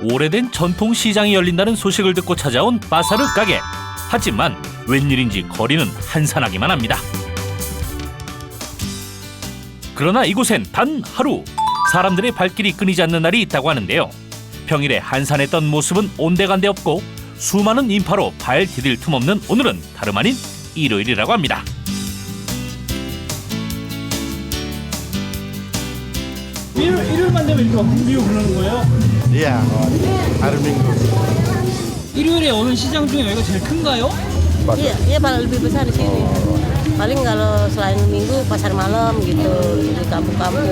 오래된 전통 시장이 열린다는 소식을 듣고 찾아온 바사르 가게. 하지만 웬일인지 거리는 한산하기만 합니다. 그러나 이곳엔 단 하루 사람들의 발길이 끊이지 않는 날이 있다고 하는데요. 평일에 한산했던 모습은 온데간데 없고 수많은 인파로 발 디딜 틈 없는 오늘은 다름 아닌 일요일이라고 합니다. 일요일, 일요일만 되면 이렇게 막 붐비고 그러는 거예요? Iya, hari Minggu. 일요일에 오는 시장 중에 여기가 제일 큰가요? Iya, iya paling lebih besar di sini. Paling kalau selain minggu pasar malam gitu di kampung-kampung.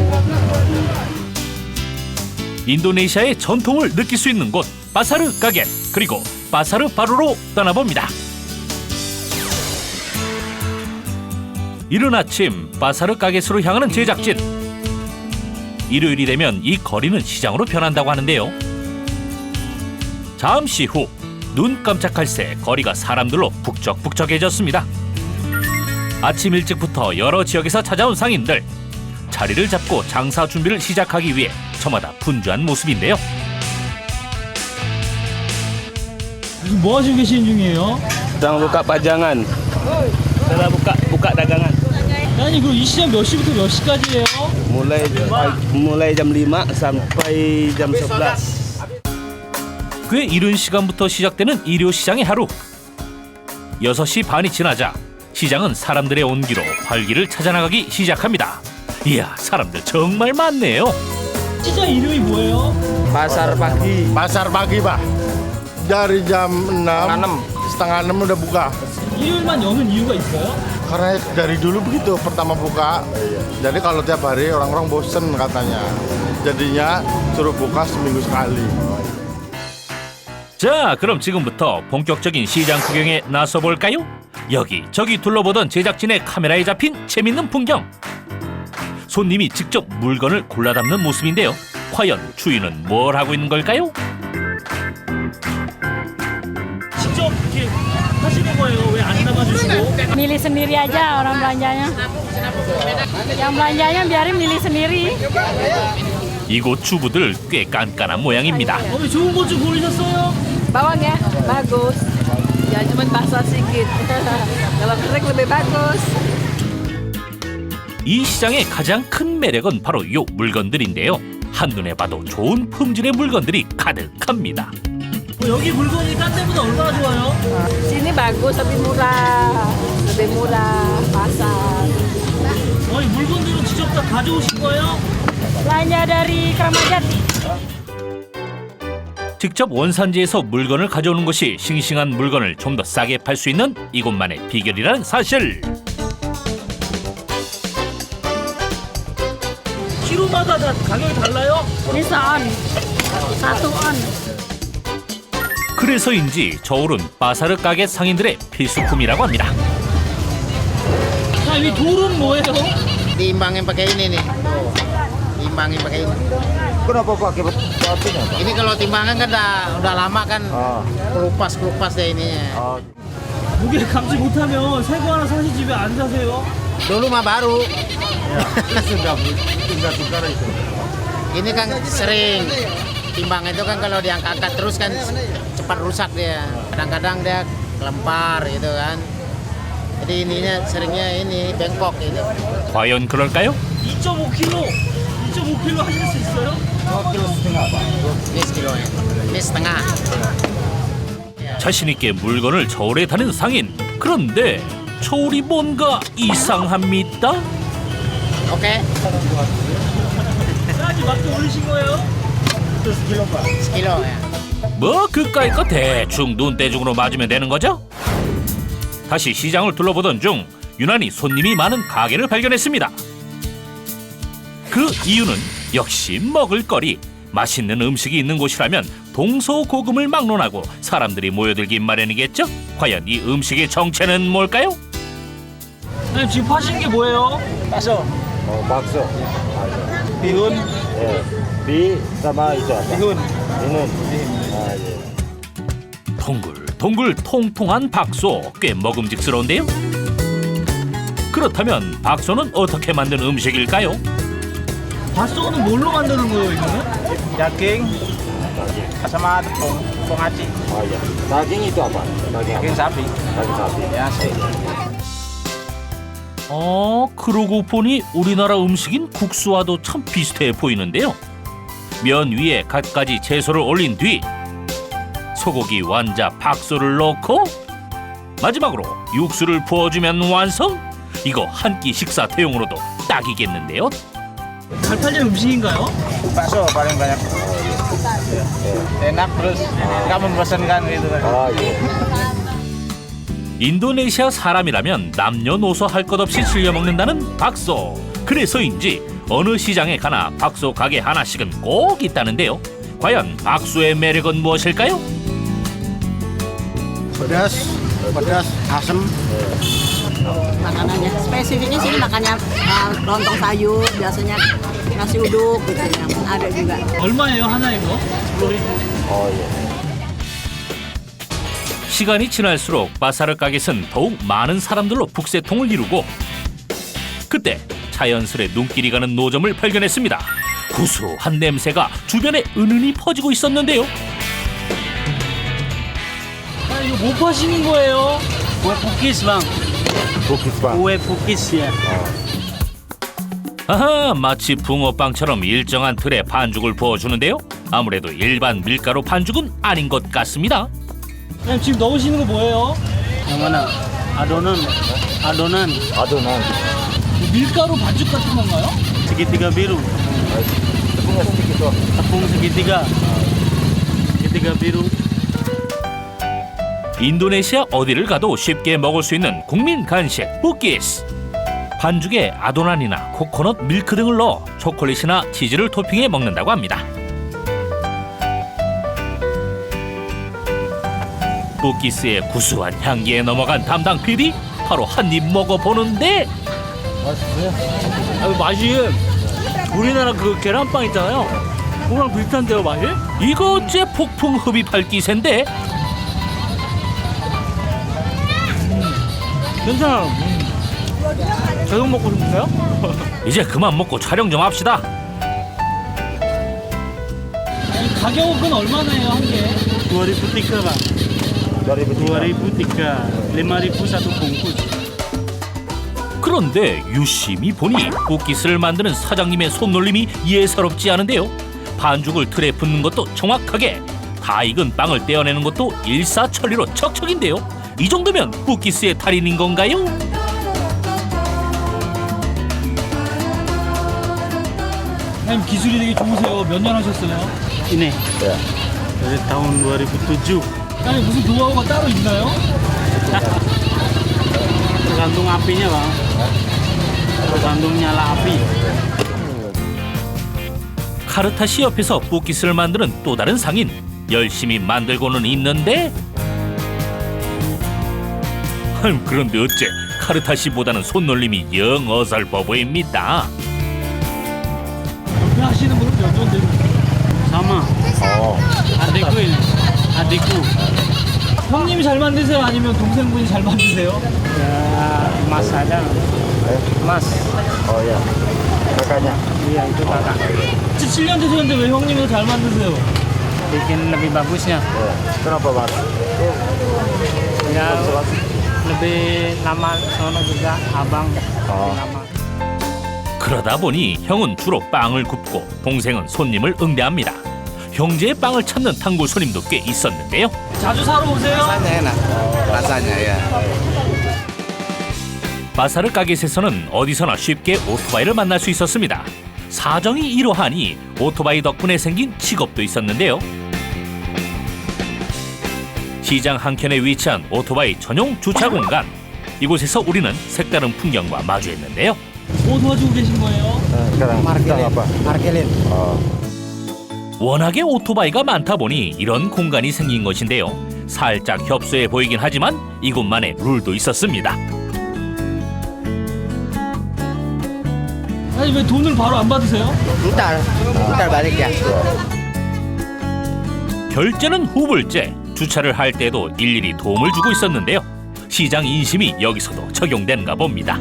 인도네시아의 전통을 느낄 수 있는 곳 바사르 가게 그리고 바사르 바루로 떠나봅니다. 이른 아침 바사르 가게수로 향하는 제작진. 일요일이 되면 이 거리는 시장으로 변한다고 하는데요. 잠시 후 눈 깜짝할 새 거리가 사람들로 북적북적해졌습니다. 아침 일찍부터 여러 지역에서 찾아온 상인들 자리를 잡고 장사 준비를 시작하기 위해 저마다 분주한 모습인데요. 지금 뭐 하시고 계시는 중이에요? sedang buka pajangan. Sedang buka buka dagangan. 아니 그럼 이 시장 몇 시부터 몇 시까지예요? Mulai mulai jam 5 sampai jam 11. 꽤 이른 시간부터 시작되는 일요 시장의 하루. 6시 반이 지나자 시장은 사람들의 온기로 활기를 찾아나가기 시작합니다. 이야, 사람들 정말 많네요. 시장 이름이 뭐예요? Pasar pagi. Pasar pagi, Pak. Dari jam 6, enam. setengah 6 udah buka. 일요일만 여는 이유가 있어요? Karena dari dulu begitu, pertama buka. Jadi kalau tiap hari orang-orang bosen katanya. Jadinya suruh buka seminggu sekali. 자, 그럼 지금부터 본격적인 시장 구경에 나서 볼까요? 여기 저기 둘러보던 제작진의 카메라에 잡힌 재밌는 풍경. 손님이 직접 물건을 골라 담는 모습인데요. 과연 주인은 뭘 하고 있는 걸까요? 직접 이렇게 하시는 거예요? 왜 안 담아주시고? milih sendiri aja orang belanjanya. Yang belanjanya biarin milih sendiri. 이곳 주부들 꽤 깐깐한 모양입니다. 어머니 좋은 것좀 고르셨어요? Bawang ya, bagus. Ya cuma basah sedikit. Kalau kering lebih bagus. 이 시장의 가장 큰 매력은 바로 요 물건들인데요. 한눈에 봐도 좋은 품질의 물건들이 가득합니다. 어, 여기 물건이 딴 데보다 얼마나 좋아요? Sini bagus, lebih murah. Lebih murah, pasar. 어머니 물건들은 직접 다 가져오신 거예요? Belanja dari Kramajati. 직접 원산지에서 물건을 가져오는 것이 싱싱한 물건을 좀 더 싸게 팔 수 있는 이곳만의 비결이라는 사실. 키로마다 다 가격이 달라요? Ini seon. Satu on. 그래서인지 저울은 바사르 가게 상인들의 필수품이라고 합니다. 자, 이 돌은 뭐예요? diimbangin pakai ini nih Tuh, diimbangin pakai ini Kenapa pakai batunya, Pak? ini kalau timbangan kan udah udah lama kan Ah. kelupas kelupas deh ininya Oh, 무게 감지 못하면 새 거 하나 사시지 왜 안 사세요? dulu mah baru Sudah tinggal-tinggal itu. ini kan sering timbang itu kan kalau diangkat terus kan cepat rusak dia kadang-kadang dia kelempar gitu kan jadi ininya seringnya ini bengkok ini 과연 그럴까요? 2.5kg, 2.5kg 하실 수 있어요? ini sekilonya ini setengah 자신 있게 물건을 저울에 다는 상인. 그런데 저울이 뭔가 이상합니다. oke 싸지 맞게 올리신 거예요? sekilo ya 뭐 그까이 거 대충 눈대중으로 맞으면 되는 거죠? 다시 시장을 둘러보던 중 유난히 손님이 많은 가게를 발견했습니다. 그 이유는 역시 먹을거리. 맛있는 음식이 있는 곳이라면 동서고금을 막론하고 사람들이 모여들기 마련이겠죠? 과연 이 음식의 정체는 뭘까요? 네, 지금 파신 게 뭐예요? oh bakso. Bihun. Bi sama itu apa? Bihun. Bihun. Ah, iya. 동글 동글 통통한 박소 꽤 먹음직스러운데요? 그렇다면 박소는 어떻게 만든 음식일까요? 밥소는 뭘로 만드는 거예요, 이거는? Daging, Sama tepung, tepung aci. Oh iya. Daging itu apa? Daging apa? Daging sapi. Daging sapi. Ya, sih. 어, 그러고 보니 우리나라 음식인 국수와도 참 비슷해 보이는데요. 면 위에 갖가지 채소를 올린 뒤 소고기 완자 박소를 넣고 마지막으로 육수를 부어주면 완성. 이거 한 끼 식사 대용으로도 딱이겠는데요. 잘 팔리는 음식인가요? Bakso paling banyak. Enak terus nggak membosankan gitu kan. Oh iya. 인도네시아 사람이라면 남녀노소 할 것 없이 즐겨 먹는다는 박소. 그래서인지 어느 시장에 가나 박소 가게 하나씩은 꼭 있다는데요. 과연 박소의 매력은 무엇일까요? Pedas, pedas, asam. Makanannya spesifiknya sini makannya uh, lontong sayur, biasanya nasi uduk gitu yang ada juga. 얼마예요 하나 이거? Oh iya. 시간이 지날수록 바사르 가게는 더욱 많은 사람들로 북새통을 이루고 그때 자연스레 눈길이 가는 노점을 발견했습니다. 구수한 냄새가 주변에 은은히 퍼지고 있었는데요. 아 이거 뭐 파시는 거예요? Bugis bang. Kue pukis ya. 아하, 마치 붕어빵처럼 일정한 틀에 반죽을 부어주는데요. 아무래도 일반 밀가루 반죽은 아닌 것 같습니다. 그냥 지금 넣으시는 거 뭐예요? Mana? Adonan. Adonan. Adonan. 밀가루 반죽 같은 건가요? Segitiga biru. Tepungnya sedikit tuh. Tepung segitiga. Segitiga biru. 인도네시아 어디를 가도 쉽게 먹을 수 있는 국민 간식 부키스. 반죽에 아도난이나 코코넛 밀크 등을 넣어 초콜릿이나 치즈를 토핑해 먹는다고 합니다. 부키스의 구수한 향기에 넘어간 담당 PD 바로 한 입 먹어보는데 아, 맛이 우리나라 그 계란빵 있잖아요. 그거랑 비슷한데요 맛이? 이거 어째 폭풍 흡입할 기세인데 괜찮아요. 계속 먹고 싶으세요? 이제 그만 먹고 촬영 좀 합시다. 이 가격은 얼마나요 한 개? 2003 bang. 2003. 5000 satu bungkus. 그런데 유심히 보니 쿠키스를 만드는 사장님의 손놀림이 예사롭지 않은데요. 반죽을 틀에 붓는 것도 정확하게, 다 익은 빵을 떼어내는 것도 일사천리로 척척인데요. 이 정도면 쿠키스의 달인인 건가요? 사장님 기술이 되게 좋으세요. 몇 년 하셨어요? Ini. Dari tahun 2007. 사장님 무슨 노하우가 따로 있나요? Tergantung apinya bang. Tergantung nyala api. 카르타시 옆에서 쿠키스를 만드는 또 다른 상인 열심히 만들고는 있는데 흠, 그런데 어째 카르타시보다는 손놀림이 영 어설퍼 보입니다. 옆에 하시는 분은 몇년 되세요? Sama. Oh. Adikku ini. Adikku. 형님이 잘 만드세요? 아니면 동생분이 잘 만드세요? Ya mas saja. Mas. Oh iya. Kakaknya. Iya itu kakak. 7년 되셨는데 왜 형님이 더잘 만드세요? Bikin lebih bagusnya. Ya. Kenapa mas? Ya lebih lama sono juga abang. Oh. Lebih lama. 그러다 보니 형은 주로 빵을 굽고 동생은 손님을 응대합니다. 형제의 빵을 찾는 단골 손님도 꽤 있었는데요. 자주 사러 오세요? enak. Rasanya ya. 바사르 가게에서는 어디서나 쉽게 오토바이를 만날 수 있었습니다. 사정이 이러하니 오토바이 덕분에 생긴 직업도 있었는데요. 시장 한켠에 위치한 오토바이 전용 주차 공간. 이곳에서 우리는 색다른 풍경과 마주했는데요. 뭐 도와주고 계신 거예요? Sekarang apa? Parkilin. Oh. 워낙에 오토바이가 많다 보니 이런 공간이 생긴 것인데요. 살짝 협소해 보이긴 하지만 이곳만의 룰도 있었습니다. 아니 왜 돈을 바로 안 받으세요? Ntar balik ya. 결제는 후불제. 주차를 할 때도 일일이 도움을 주고 있었는데요. 시장 인심이 여기서도 적용되는가 봅니다.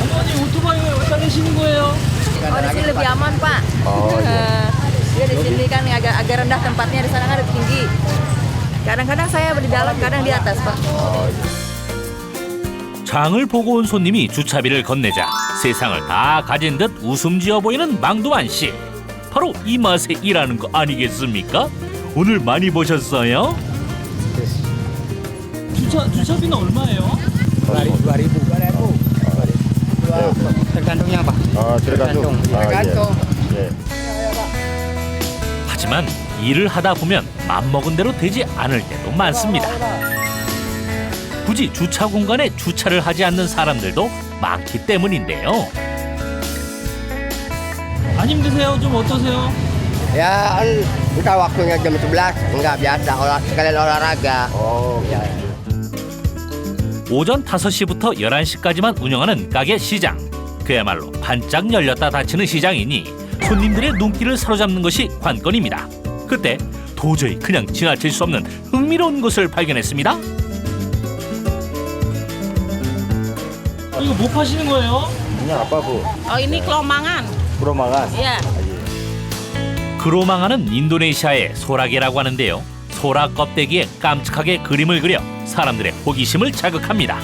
어머니 오토바이 왜 갖다 내시는 거예요? Oh di sini lebih aman pak. Oh iya. agak rendah tempatnya di sana kan ada tinggi. Kadang-kadang saya di dalam, kadang di atas, Pak. 장을 보고 온 손님이 주차비를 건네자 세상을 다 가진 듯 웃음 지어 보이는 망두환 씨. 바로 이 맛에 일하는 거 아니겠습니까? 오늘 많이 보셨어요? 주차 주차비는 얼마예요? Tergantungnya, Pak. Oh, tergantung. Oh, iya. Iya. 하지만 일을 하다 보면 맘 먹은 대로 되지 않을 때도 많습니다. 굳이 주차 공간에 주차를 하지 않는 사람들도 많기 때문인데요. 안 힘드세요? 좀 어떠세요? Ya, kita waktunya jam 11, enggak biasa, olah, sekalian olahraga. Oh, 오전 5시부터 11시까지만 운영하는 가게 시장. 그야말로 반짝 열렸다 닫히는 시장이니 손님들의 눈길을 사로잡는 것이 관건입니다. 그때 도저히 그냥 지나칠 수 없는 흥미로운 곳을 발견했습니다. 이거 뭐 파시는 거예요? Ini apa, Bu? Oh, ini kelomangan. Perumahan. Iya. 그로망하는 인도네시아의 소라게라고 하는데요. 소라 껍데기에 깜찍하게 그림을 그려 사람들의 호기심을 자극합니다.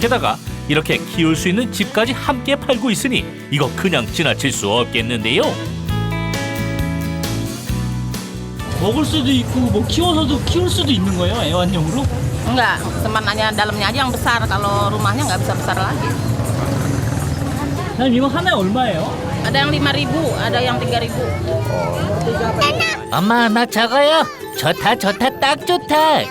게다가 이렇게 키울 수 있는 집까지 함께 팔고 있으니 이거 그냥 지나칠 수 없겠는데요. 먹을 수도 있고 뭐 키워서도 키울 수도 있는 거예요? 애완용으로? Enggak, temanannya dalamnya aja yang besar. Kalau rumahnya nggak bisa besar lagi. 이거 하나에 얼마예요? Ada yang 5.000, ada yang 3.000. 엄마 나 저거요. 좋다 좋다 딱 좋다.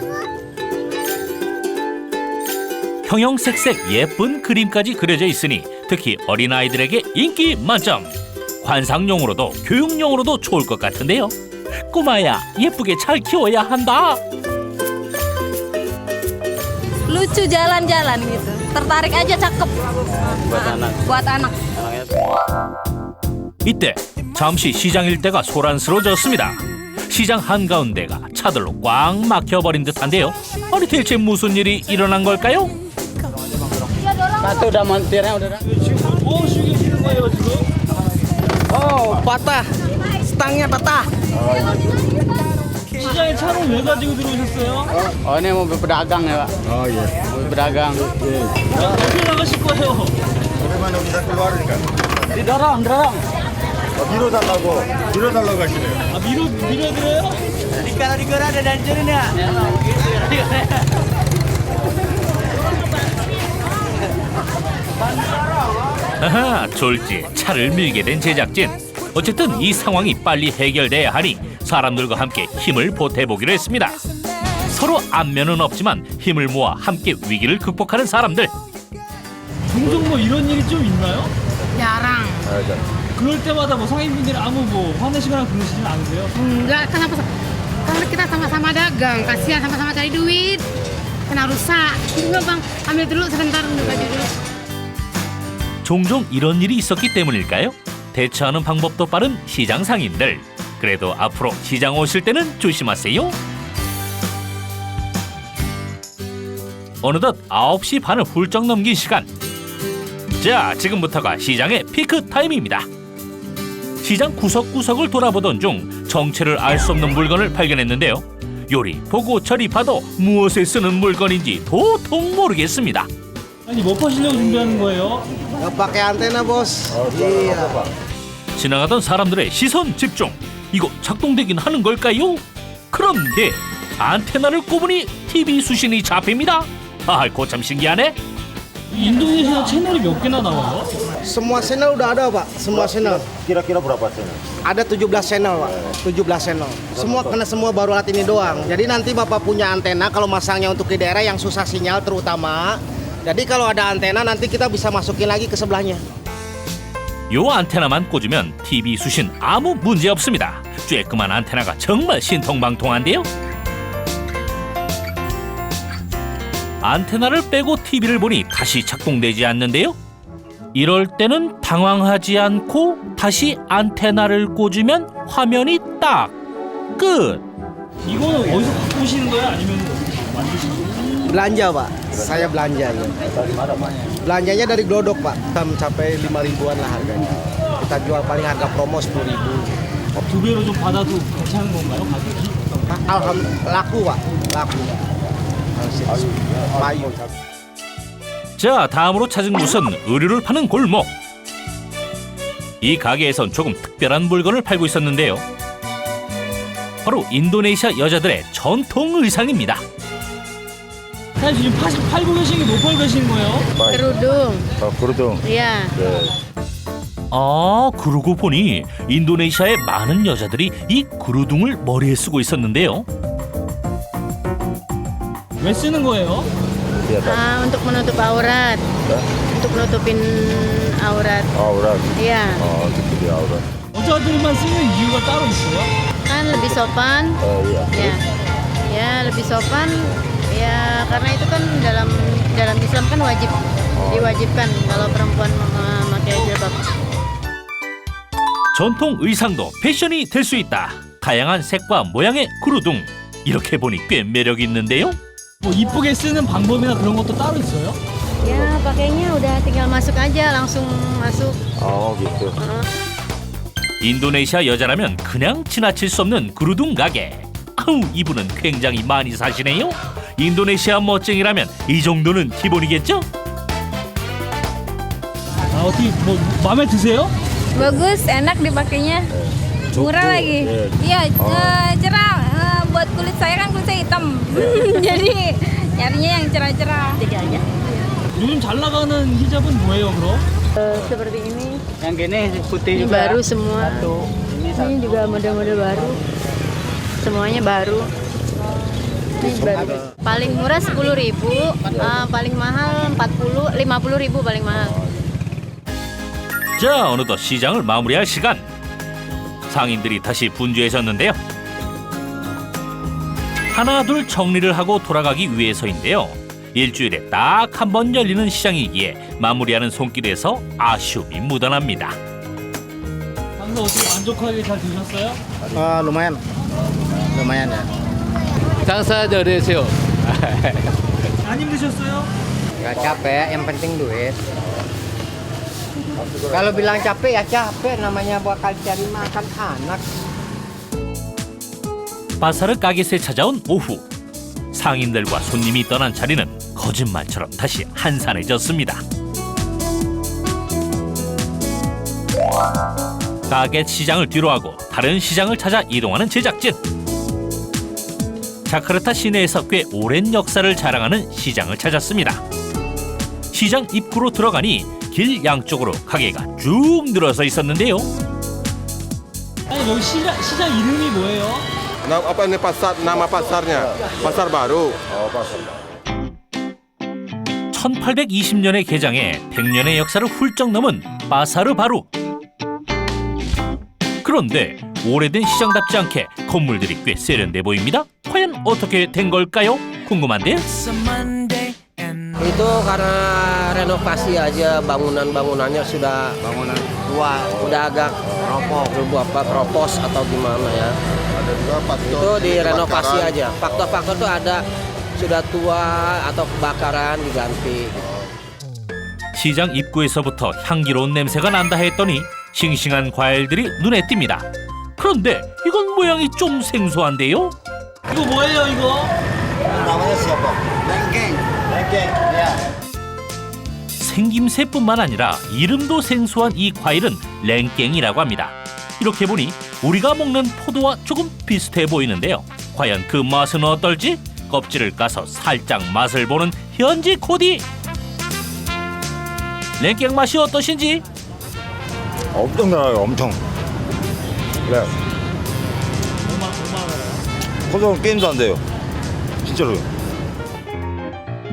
형형색색 예쁜 그림까지 그려져 있으니 특히 어린아이들에게 인기 만점. 관상용으로도 교육용으로도 좋을 것 같은데요. 꼬마야 예쁘게 잘 키워야 한다. Lucu jalan-jalan gitu. Tertarik aja cakep. Buat anak. Buat anak. 이때 잠시 시장 일대가 소란스러워졌습니다. 시장 한가운데가 차들로 꽉 막혀버린 듯한데요. 아니 대체 무슨 일이 일어난 걸까요? Udah montirnya udah. 뭐 죽이시는 거예요 지금? Oh, patah. Stangnya patah. 시장에 차를 왜 가지고 들어오셨어요? Oh, ini mobil pedagang ya, Pak. Oh, iya. Mobil pedagang. 어떻게 나가실 거예요? Bagaimana bisa keluar kan? Didorong, dorong. Oh, biru 달라고. biru 달라고 하시네요. 아 밀어 밀어드려요? Kalau digoreng ada dancerin ya. 아하, 졸지 차를 밀게 된 제작진. 어쨌든 이 상황이 빨리 해결돼야 하니 사람들과 함께 힘을 보태보기로 했습니다. 서로 안면은 없지만 힘을 모아 함께 위기를 극복하는 사람들. 종종 뭐 이런 일이 좀 있나요? Jarang. 그럴 때마다 뭐 상인분들이 아무 뭐 화내시거나 그러시진 않으세요? Enggak, kan apa karena kita sama-sama dagang, kasihan sama-sama cari duit. Kena rusak. Enggak bang, ambil dulu sebentar untuk baju dulu. 종종 이런 일이 있었기 때문일까요? 대처하는 방법도 빠른 시장 상인들. 그래도 앞으로 시장 오실 때는 조심하세요. 어느덧 9시 반을 훌쩍 넘긴 시간. 자, 지금부터가 시장의 피크 타임입니다. 시장 구석구석을 돌아보던 중 정체를 알 수 없는 물건을 발견했는데요. 요리 보고 저리 봐도 무엇에 쓰는 물건인지 도통 모르겠습니다. 아니 뭐 파시려고 준비하는 거예요? Nggak pakai antena, bos. Oh, jualan apa, Pak? 지나가던 사람들의 시선 집중. 이거 작동되긴 하는 걸까요? 그런데 안테나를 꼽으니 TV 수신이 잡힙니다. 아, 고참 신기하네. 인도네시아 채널이 몇 개나 나와요? Semua channel udah ada, Pak. Semua channel. Kira-kira berapa channel? Ada 17 channel, Pak. 17 channel. Semua karena semua baru alat ini doang. Jadi nanti Bapak punya antena kalau masangnya untuk di daerah yang susah sinyal terutama. Jadi kalau ada antena nanti kita bisa masukin lagi ke sebelahnya. 요 안테나만 꽂으면 TV 수신 아무 문제 없습니다. 쬐끄만 안테나가 정말 신통방통한데요. 안테나를 빼고 TV를 보니 다시 작동되지 않는데요. 이럴 때는 당황하지 않고 다시 안테나를 꽂으면 화면이 딱 끝. 이거는 어디서 갖고 오시는 거예요? 아니면 거예요? Belanja, Pak. Saya belanja ya. Belanjanya dari Glodok, Pak. Kita mencapai 5 ribuan lah harganya. Kita jual paling harga promo 10 ribu. 두 배로 좀 받아도 괜찮은 건가요 가격이? Alhamdulillah laku pak, laku. Bayu. 자, 다음으로 찾은 곳은 의류를 파는 골목. 이 가게에선 조금 특별한 물건을 팔고 있었는데요. 바로 인도네시아 여자들의 전통 의상입니다. 사장님 지금 파시, 팔고 계신 게 뭐 팔고 계신 거예요? Kerudung. 어, 그러동. Iya. 아, 그러고 보니 인도네시아의 많은 여자들이 이 그루둥을 머리에 쓰고 있었는데요. 왜 쓰는 거예요? Ah, untuk menutup aurat. Untuk nutupin aurat. Aurat. Iya. Oh, gitu dia aurat. 여자들만 쓰는 이유가 따로 있어요? Kan lebih sopan. Oh, iya. Ya. Ya, lebih sopan. Ya, karena itu kan dalam dalam Islam kan wajib diwajibkan kalau perempuan memakai jilbab. 전통 의상도 패션이 될 수 있다. 다양한 색과 모양의 그루둥. 이렇게 보니 꽤 매력 있는데요. 뭐 이쁘게 쓰는 방법이나 그런 것도 따로 있어요? Ya, pakainya udah tinggal masuk aja, langsung masuk. Oh, gitu. 인도네시아 여자라면 그냥 지나칠 수 없는 그루둥 가게. 아우 이분은 굉장히 많이 사시네요. 인도네시아 멋쟁이라면 이 정도는 기본이겠죠? 아, 어떻게 뭐 마음에 드세요? Bagus, enak dipakainya. Murah lagi. Iya, eh, cerah. Eh, buat kulit saya kan kulit saya hitam. Jadi nyarinya yang cerah-cerah. 요즘 잘 나가는 히잡은 뭐예요 그럼? Eh, seperti ini. Yang gini putih juga. baru semua. Ini juga model-model baru. Semuanya baru. Paling murah 10.000, eh, paling mahal 40, 50.000 paling mahal. 자 어느덧 시장을 마무리할 시간. 상인들이 다시 분주해졌는데요. 하나 둘 정리를 하고 돌아가기 위해서인데요. 일주일에 딱 한 번 열리는 시장이기에 마무리하는 손길에서 아쉬움이 묻어납니다. 방금 어떻게 만족하게 잘 드셨어요? Eh, lumayan, lumayan ya. 장사 잘하세요. 안 힘드셨어요? Gak capek, yang penting duit. Kalau bilang capek ya capek, namanya bakal cari makan anak. 바사르 가게스에 찾아온 오후 상인들과 손님이 떠난 자리는 거짓말처럼 다시 한산해졌습니다. 가게 시장을 뒤로하고 다른 시장을 찾아 이동하는 제작진. 자카르타 시내에서 꽤 오랜 역사를 자랑하는 시장을 찾았습니다. 시장 입구로 들어가니 길 양쪽으로 가게가 쭉 늘어서 있었는데요. 아니 여기 시장, 시장 이름이 뭐예요? apa ini pasar nama pasarnya? Pasar baru. Oh, pasar. 1820년에 개장해 100년의 역사를 훌쩍 넘은 바사르 바루. 그런데 오래된 시장답지 않게 건물들이 꽤 세련돼 보입니다. 과연 어떻게 된 걸까요? 궁금한데요. Itu karena renovasi aja bangunan-bangunannya sudah bangunan tua, udah agak ropok, apa kropos atau gimana ya. Ada juga Itu direnovasi aja. Faktor-faktor tuh ada sudah tua atau kebakaran diganti. 시장 입구에서부터 향기로운 냄새가 난다 했더니 싱싱한 과일들이 눈에 띕니다. 그런데 이건 모양이 좀 생소한데요? 이거 뭐예요 이거? Namanya siapa? Lengkeng. Lengkeng, ya. 생김새뿐만 아니라 이름도 생소한 이 과일은 랭깽이라고 합니다. 이렇게 보니 우리가 먹는 포도와 조금 비슷해 보이는데요. 과연 그 맛은 어떨지 껍질을 까서 살짝 맛을 보는 현지 코디. 랭깽 맛이 어떠신지 엄청 달아요, 엄청. 그래. 포도 게임도 안 돼요. 진짜로.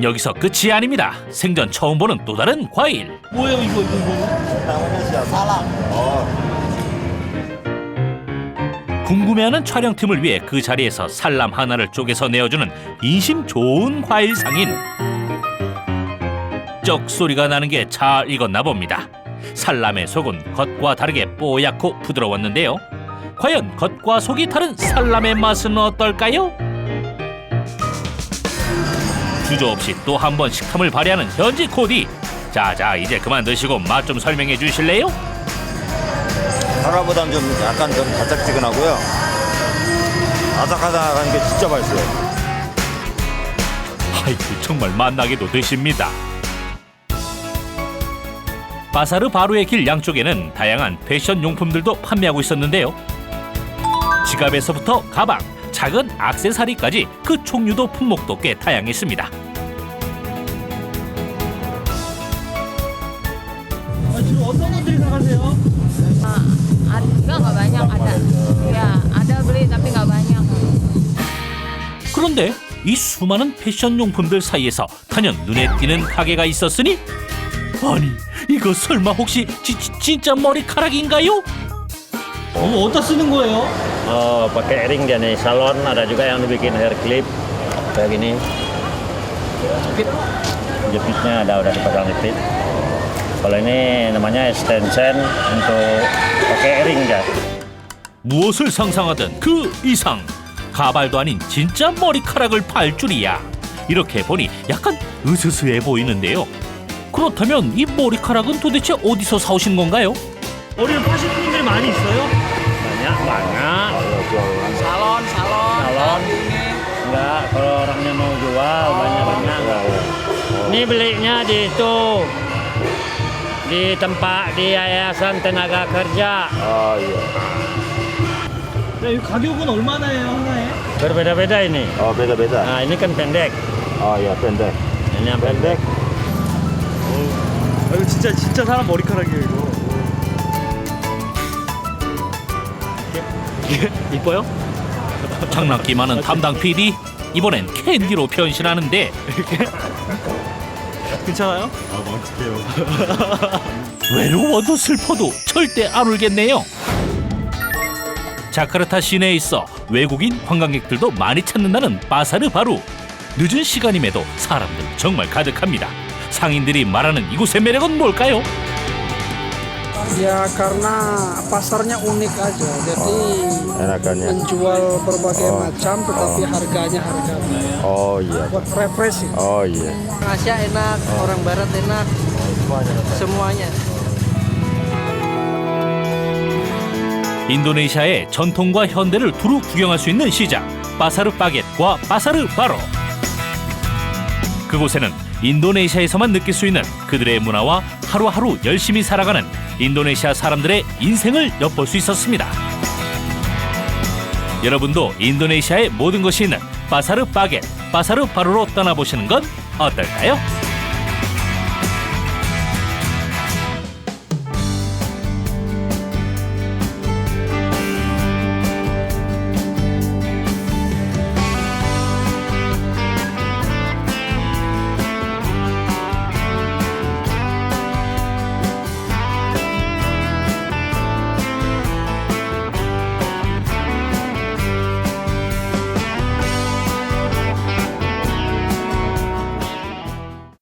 여기서 끝이 아닙니다. 생전 처음 보는 또 다른 과일. 뭐예요 이거 이거 이거? 궁금해하는 촬영팀을 위해 그 자리에서 살람 하나를 쪼개서 내어주는 인심 좋은 과일 상인. 쩍 소리가 나는 게 잘 익었나 봅니다. 살람의 속은 겉과 다르게 뽀얗고 부드러웠는데요. 과연 겉과 속이 다른 살람의 맛은 어떨까요? 주저없이 또 한 번 식탐을 발휘하는 현지 코디. 자자 이제 그만 드시고 맛 좀 설명해 주실래요? 사과보다는 좀 약간 좀 달짝지근하고요. 아삭아삭한 게 진짜 맛있어요. 아이고 정말 맛나게도 드십니다. 바사르 바루의 길 양쪽에는 다양한 패션 용품들도 판매하고 있었는데요. 지갑에서부터 가방, 작은 액세서리까지 그 종류도 품목도 꽤 다양했습니다. 아, 주로 어떤 분들이 사가세요? Enggak, nggak banyak ada. Ya, ada beli tapi nggak banyak. 그런데 이 수많은 패션 용품들 사이에서 단연 눈에 띄는 가게가 있었으니 아니 이거 설마 혹시 지, 지- 진짜 머리카락인가요? 어, 어디다 쓰는 거예요? Oh, pakai ring dia nih. Salon ada juga yang dibikin hair clip kayak gini. Jepitnya ada udah dipasang jepit. Kalau ini namanya extension untuk pakai ring dia. 무엇을 상상하든 그 이상 가발도 아닌 진짜 머리카락을 팔 줄이야 이렇게 보니 약간 으스스해 보이는데요 그렇다면 이 머리카락은 도대체 어디서 사오신 건가요? 머리를 파시는 분들이 많이 있어요? Banyak banyak. Salon, salon. Salon. Enggak, kalau orangnya mau jual banyak banyak. Ini belinya di itu di tempat di Yayasan Tenaga Kerja. 아, 예. 네, 이 가격은 얼마나예요, 하나에? Berbeda-beda ini. 아, beda-beda. Nah, ini kan pendek. 아, 야, pendek. Ini yang pendek. 아, 이거 진짜 진짜 사람 머리카락이에요, 이거. 이뻐요? 장난기 많은 담당 PD 이번엔 캔디로 변신하는데 괜찮아요? 외로워도 슬퍼도 절대 안 울겠네요. 자카르타 시내에 있어 외국인 관광객들도 많이 찾는다는 바사르 바루. 늦은 시간임에도 사람들 정말 가득합니다. 상인들이 말하는 이곳의 매력은 뭘까요? Ya karena pasarnya unik aja, jadi enakannya. menjual berbagai Oh. macam, tetapi Oh. harganya harga Oh, iya. buat refreshing. Oh, iya. Asia enak, orang barat enak. Semuanya. 인도네시아의 전통과 현대를 두루 구경할 수 있는 시장 바사르 바겟과 바사르 바로. 그곳에는 인도네시아에서만 느낄 수 있는 그들의 문화와 하루하루 열심히 살아가는 인도네시아 사람들의 인생을 엿볼 수 있었습니다. 여러분도 인도네시아의 모든 것이 있는 바사르 바겟, 바사르 바로로 떠나보시는 건 어떨까요?